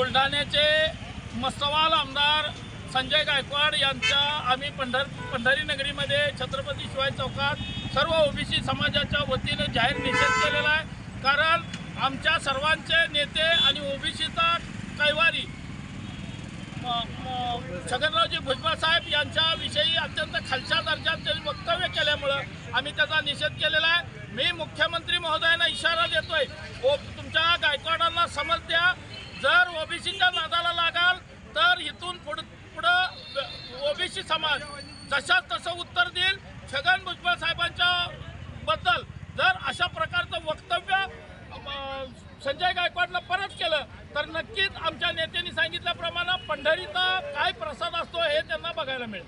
बुलढाण्याचे मस्तवाल आमदार संजय गायकवाड यांच्या आम्ही पंढर पंढरी नगरीमध्ये छत्रपती शिवाय चौकात सर्व ओबीसी समाजाच्या वतीनं जाहीर निषेध केलेला आहे. कारण आमच्या सर्वांचे नेते आणि ओबीसीचा कैवारी छगनरावजी भुजबळ साहेब यांच्याविषयी अत्यंत खालच्या दर्जात दर्जाचे वक्तव्य केल्यामुळं आम्ही त्याचा निषेध केलेला आहे. मी मुख्यमंत्री महोदयांना इशारा देतोय. ओ तुमच्या गायकवाडांना समज द्या. जर ओबीसीच्या नादाला लागाल तर इथून पुढं पुढं ओबीसी समाज जशाच तसं उत्तर देईल छगन भुजबळ साहेबांच्या बद्दल. जर अशा प्रकारचं वक्तव्य संजय गायकवाडनं परत केलं तर नक्कीच आमच्या नेत्यांनी सांगितल्याप्रमाणे पंढरीचा काय प्रसाद असतो हे त्यांना बघायला मिळेल.